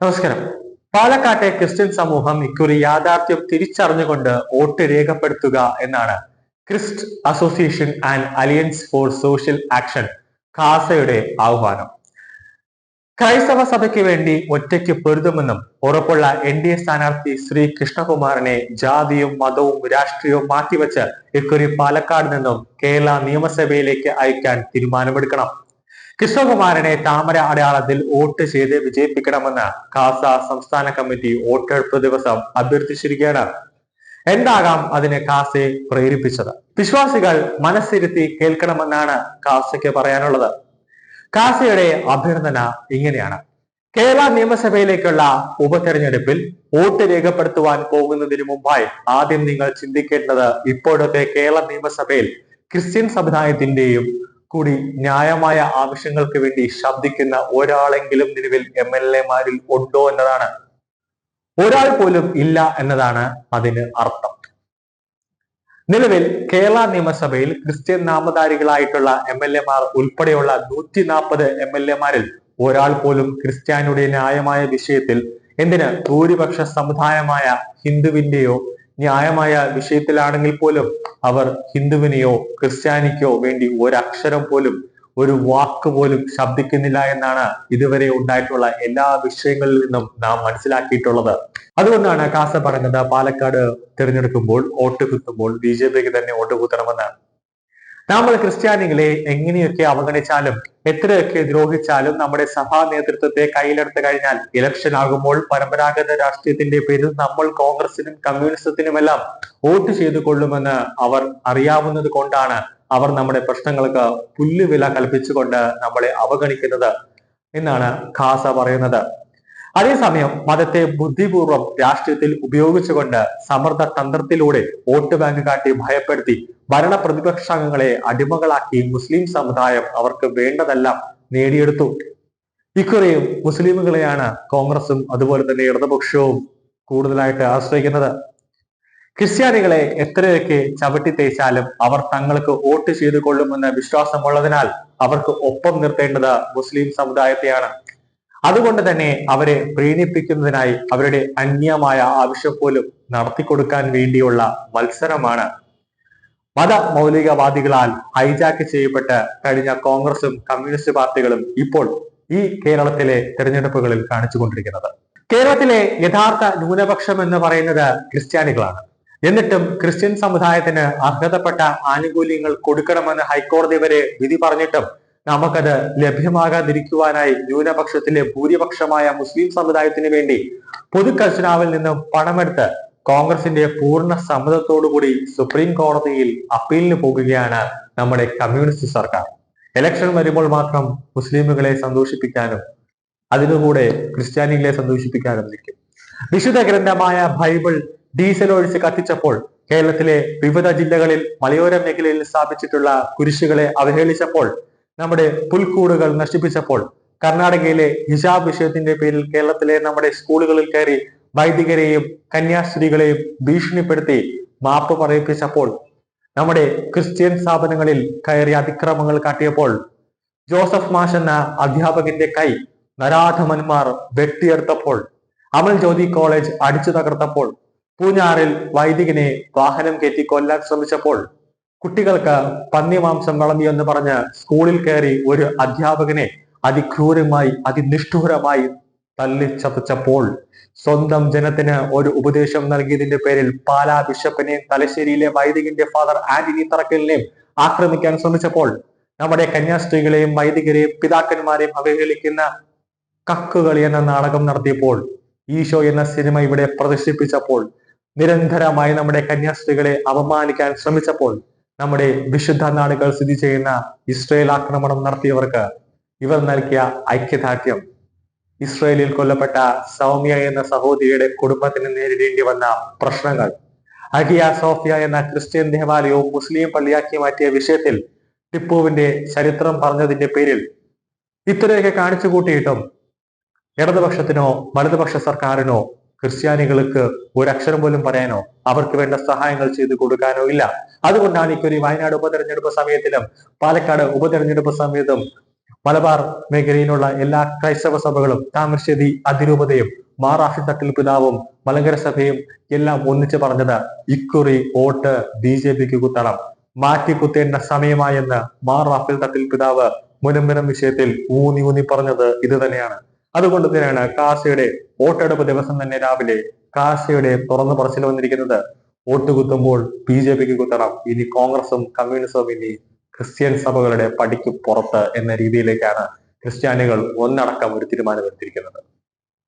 നമസ്കാരം. പാലക്കാട്ടെ ക്രിസ്ത്യൻ സമൂഹം ഇക്കുറി യാഥാർത്ഥ്യം തിരിച്ചറിഞ്ഞുകൊണ്ട് വോട്ട് രേഖപ്പെടുത്തുക എന്നാണ് Christ association and alliance for social action ഖാസയുടെ ആഹ്വാനം. ക്രൈസ്തവ സഭയ്ക്ക് വേണ്ടി ഒറ്റയ്ക്ക് പൊരുതുമെന്നും ഉറപ്പുള്ള എൻ ഡി എ സ്ഥാനാർത്ഥി ശ്രീ കൃഷ്ണകുമാറിനെ ജാതിയും മതവും രാഷ്ട്രീയവും മാറ്റിവെച്ച് ഇക്കുറി പാലക്കാട് നിന്നും കേരള നിയമസഭയിലേക്ക് അയക്കാൻ തീരുമാനമെടുക്കണം. കൃഷ്ണകുമാരനെ താമര അടയാളത്തിൽ വോട്ട് ചെയ്ത് വിജയിപ്പിക്കണമെന്ന് കാസ സംസ്ഥാന കമ്മിറ്റി വോട്ടെടുപ്പ് ദിവസം അഭ്യർത്ഥിച്ചിരിക്കുകയാണ്. എന്താകാം അതിന് കാസയെ പ്രേരിപ്പിച്ചത്? വിശ്വാസികൾ മനസ്സിരുത്തി കേൾക്കണമെന്നാണ് കാസയ്ക്ക് പറയാനുള്ളത്. കാസയുടെ അഭ്യർത്ഥന ഇങ്ങനെയാണ്. കേരള നിയമസഭയിലേക്കുള്ള ഉപതെരഞ്ഞെടുപ്പിൽ വോട്ട് രേഖപ്പെടുത്തുവാൻ പോകുന്നതിന് മുമ്പായി ആദ്യം നിങ്ങൾ ചിന്തിക്കേണ്ടത് ഇപ്പോഴത്തെ കേരള നിയമസഭയിൽ ക്രിസ്ത്യൻ സമുദായത്തിന്റെയും കൂടി ന്യായമായ ആവശ്യങ്ങൾക്ക് വേണ്ടി ശബ്ദിക്കുന്ന ഒരാളെങ്കിലും നിലവിൽ എം എൽ എമാരിൽ ഉണ്ടോ എന്നതാണ്. ഒരാൾ പോലും ഇല്ല എന്നതാണ് അതിന് അർത്ഥം. നിലവിൽ കേരള നിയമസഭയിൽ ക്രിസ്ത്യൻ നാമധാരികളായിട്ടുള്ള എം എൽ എമാർ ഉൾപ്പെടെയുള്ള നൂറ്റി നാൽപ്പത് എം എൽ എമാരിൽ ഒരാൾ പോലും ക്രിസ്ത്യാനിയുടെ ന്യായമായ വിഷയത്തിൽ എന്തിന് ഭൂരിപക്ഷ സമുദായമായ ഹിന്ദുവിന്റെയോ ന്യായമായ വിഷയത്തിലാണെങ്കിൽ പോലും അവർ ഹിന്ദുവിനെയോ ക്രിസ്ത്യാനിക്കോ വേണ്ടി ഒരക്ഷരം പോലും ഒരു വാക്ക് പോലും ശബ്ദിക്കുന്നില്ല എന്നാണ് ഇതുവരെ ഉണ്ടായിട്ടുള്ള എല്ലാ വിഷയങ്ങളിൽ നിന്നും നാം മനസ്സിലാക്കിയിട്ടുള്ളത്. അതുകൊണ്ടാണ് കാസ പറയുന്നത് പാലക്കാട് തിരഞ്ഞെടുക്കുമ്പോൾ വോട്ട് കുത്തുമ്പോൾ ബി ജെ പിക്ക് തന്നെ വോട്ട് കുത്തണമെന്ന്. നമ്മൾ ക്രിസ്ത്യാനികളെ എങ്ങനെയൊക്കെ അവഗണിച്ചാലും എത്രയൊക്കെ ദ്രോഹിച്ചാലും നമ്മുടെ സഭാ നേതൃത്വത്തെ കയ്യിലെടുത്തു കഴിഞ്ഞാൽ ഇലക്ഷൻ ആകുമ്പോൾ പരമ്പരാഗത രാഷ്ട്രീയത്തിന്റെ പേരിൽ നമ്മൾ കോൺഗ്രസിനും കമ്മ്യൂണിസത്തിനുമെല്ലാം വോട്ട് ചെയ്തു കൊള്ളുമെന്ന് അവർ അറിയാവുന്നത് കൊണ്ടാണ് അവർ നമ്മുടെ പ്രശ്നങ്ങൾക്ക് പുല്ലുവില കൽപ്പിച്ചുകൊണ്ട് നമ്മളെ അവഗണിക്കുന്നത് എന്നാണ് ഖാസ പറയുന്നത്. അതേസമയം മതത്തെ ബുദ്ധിപൂർവം രാഷ്ട്രീയത്തിൽ ഉപയോഗിച്ചുകൊണ്ട് സമ്മർദ്ദ തന്ത്രത്തിലൂടെ വോട്ട് ബാങ്ക് കാട്ടി ഭയപ്പെടുത്തി ഭരണ പ്രതിപക്ഷാംഗങ്ങളെ അടിമകളാക്കി മുസ്ലിം സമുദായം അവർക്ക് വേണ്ടതെല്ലാം നേടിയെടുത്തു. ഇക്കുറിയും മുസ്ലിമുകളെയാണ് കോൺഗ്രസും അതുപോലെ തന്നെ ഇടതുപക്ഷവും കൂടുതലായിട്ട് ആശ്രയിക്കുന്നത്. ക്രിസ്ത്യാനികളെ എത്രയൊക്കെ ചവിട്ടി തേച്ചാലും അവർ തങ്ങൾക്ക് വോട്ട് ചെയ്തു കൊള്ളുമെന്ന വിശ്വാസമുള്ളതിനാൽ അവർക്ക് ഒപ്പം നിർത്തേണ്ടത് മുസ്ലിം സമുദായത്തെയാണ്. അതുകൊണ്ട് തന്നെ അവരെ പ്രീണിപ്പിക്കുന്നതിനായി അവരുടെ അന്യമായ ആവശ്യം പോലും നടത്തിക്കൊടുക്കാൻ വേണ്ടിയുള്ള മത്സരമാണ് മത മൗലികവാദികളാൽ ഹൈജാക്ക് ചെയ്യപ്പെട്ട് കഴിഞ്ഞ കോൺഗ്രസും കമ്മ്യൂണിസ്റ്റ് പാർട്ടികളും ഇപ്പോൾ ഈ കേരളത്തിലെ തെരഞ്ഞെടുപ്പുകളിൽ കാണിച്ചുകൊണ്ടിരിക്കുന്നത്. കേരളത്തിലെ യഥാർത്ഥ ന്യൂനപക്ഷം എന്ന് പറയുന്നത് ക്രിസ്ത്യാനികളാണ്. എന്നിട്ടും ക്രിസ്ത്യൻ സമുദായത്തിന് അർഹതപ്പെട്ട ആനുകൂല്യങ്ങൾ കൊടുക്കണമെന്ന് ഹൈക്കോടതി വരെ വിധി പറഞ്ഞിട്ടും നമുക്കത് ലഭ്യമാകാതിരിക്കുവാനായി ന്യൂനപക്ഷത്തിലെ ഭൂരിപക്ഷമായ മുസ്ലിം സമുദായത്തിന് വേണ്ടി പൊതു ഖജനാവിൽ നിന്നും പണമെടുത്ത് കോൺഗ്രസിന്റെ പൂർണ സമ്മതത്തോടുകൂടി സുപ്രീം കോടതിയിൽ അപ്പീലിന് പോകുകയാണ് നമ്മുടെ കമ്മ്യൂണിസ്റ്റ് സർക്കാർ. ഇലക്ഷൻ വരുമ്പോൾ മാത്രം മുസ്ലിമുകളെ സന്തോഷിപ്പിക്കാനും അതിനുകൂടെ ക്രിസ്ത്യാനികളെ സന്തോഷിപ്പിക്കാനും നിൽക്കും. വിശുദ്ധ ഗ്രന്ഥമായ ബൈബിൾ ഡീസൽ ഒഴിച്ച് കത്തിച്ചപ്പോൾ കേരളത്തിലെ വിവിധ ജില്ലകളിൽ മലയോര മേഖലയിൽ സ്ഥാപിച്ചിട്ടുള്ള കുരിശുകളെ അവഹേളിച്ചപ്പോൾ നമ്മുടെ പുൽക്കൂടുകൾ നശിപ്പിച്ചപ്പോൾ കർണാടകയിലെ ഹിജാബ് വിഷയത്തിന്റെ പേരിൽ കേരളത്തിലെ നമ്മുടെ സ്കൂളുകളിൽ കയറി വൈദികരെയും കന്യാസ്ത്രീകളെയും ഭീഷണിപ്പെടുത്തി മാപ്പ് പറയിപ്പിച്ചപ്പോൾ നമ്മുടെ ക്രിസ്ത്യൻ സ്ഥാപനങ്ങളിൽ കയറി അതിക്രമങ്ങൾ കാട്ടിയപ്പോൾ ജോസഫ് മാഷ് എന്ന അധ്യാപകന്റെ കൈ നരാധമന്മാർ വെട്ടിയെടുത്തപ്പോൾ അമൽ ജ്യോതി കോളേജ് അടിച്ചു തകർത്തപ്പോൾ പൂഞ്ഞാറിൽ വൈദികനെ വാഹനം കയറ്റി കൊല്ലാൻ ശ്രമിച്ചപ്പോൾ കുട്ടികൾക്ക് പന്നിമാംസം വിളമ്പിയെന്ന് പറഞ്ഞ് സ്കൂളിൽ കയറി ഒരു അധ്യാപകനെ അതിക്രൂരമായി അതിനിഷ്ഠൂരമായി തല്ലിച്ചതച്ചപ്പോൾ സ്വന്തം ജനത്തിന് ഒരു ഉപദേശം നൽകിയതിന്റെ പേരിൽ പാലാ ബിഷപ്പിനെയും തലശ്ശേരിയിലെ വൈദികന്റെ ഫാദർ ആന്റണി തറക്കലിനെയും ആക്രമിക്കാൻ ശ്രമിച്ചപ്പോൾ നമ്മുടെ കന്യാസ്ത്രീകളെയും വൈദികരെയും പിതാക്കന്മാരെയും അവഹേളിക്കുന്ന കക്കുകളി എന്ന നാടകം നടത്തിയപ്പോൾ ഈശോ എന്ന സിനിമ ഇവിടെ പ്രദർശിപ്പിച്ചപ്പോൾ നിരന്തരമായി നമ്മുടെ കന്യാസ്ത്രീകളെ അപമാനിക്കാൻ ശ്രമിച്ചപ്പോൾ നമ്മുടെ വിശുദ്ധ നാടുകൾ സ്ഥിതി ചെയ്യുന്ന ഇസ്രയേൽ ആക്രമണം നടത്തിയവർക്ക് ഇവർ നൽകിയ ഐക്യദാർഢ്യം. ഇസ്രയേലിൽ കൊല്ലപ്പെട്ട സൗമ്യ എന്ന സഹോദരിയുടെ കുടുംബത്തിന് നേരിടേണ്ടി വന്ന പ്രശ്നങ്ങൾ. അഹിയ സോഫിയ എന്ന ക്രിസ്ത്യൻ ദേവാലയവും മുസ്ലിം പള്ളിയാക്കി മാറ്റിയ വിഷയത്തിൽ ടിപ്പുവിന്റെ ചരിത്രം പറഞ്ഞതിന്റെ പേരിൽ ഇത്രയൊക്കെ കാണിച്ചു കൂട്ടിയിട്ടും ഇടതുപക്ഷത്തിനോ വലതുപക്ഷ സർക്കാരിനോ ക്രിസ്ത്യാനികൾക്ക് ഒരക്ഷരം പോലും പറയാനോ അവർക്ക് വേണ്ട സഹായങ്ങൾ ചെയ്തു കൊടുക്കാനോ ഇല്ല. അതുകൊണ്ടാണ് ഇക്കൊരു വയനാട് ഉപതെരഞ്ഞെടുപ്പ് സമയത്തിലും പാലക്കാട് ഉപതെരഞ്ഞെടുപ്പ് സമയത്തും മലബാർ മേഖലയിലുള്ള എല്ലാ ക്രൈസ്തവ സഭകളും താമരശ്ശേരി അതിരൂപതയും മാറാഫി തട്ടിൽ പിതാവും മലങ്കര സഭയും എല്ലാം ഒന്നിച്ചു പറഞ്ഞത് ഇക്കുറി വോട്ട് ബി ജെ പിക്ക് കുത്തണം. മാറ്റി കുത്തേണ്ട സമയമായെന്ന് മാറാഫിൽ റാഫേൽ തട്ടിൽ പിതാവ് മുനമ്പരം വിഷയത്തിൽ ഊന്നി ഊന്നി പറഞ്ഞത് ഇത് തന്നെയാണ്. അതുകൊണ്ട് തന്നെയാണ് കാസയുടെ വോട്ടെടുപ്പ് ദിവസം തന്നെ രാവിലെ കാസയുടെ തുറന്നു പറച്ചിൽ വന്നിരിക്കുന്നത്. വോട്ട് കുത്തുമ്പോൾ ബി ജെ പിക്ക് കുത്തണം. ഇനി കോൺഗ്രസും കമ്മ്യൂണിസവും ഇനി ക്രിസ്ത്യൻ സഭകളുടെ പടിക്ക് പുറത്ത് എന്ന രീതിയിലേക്കാണ് ക്രിസ്ത്യാനികൾ ഒന്നടക്കം ഒരു തീരുമാനമെടുത്തിരിക്കുന്നത്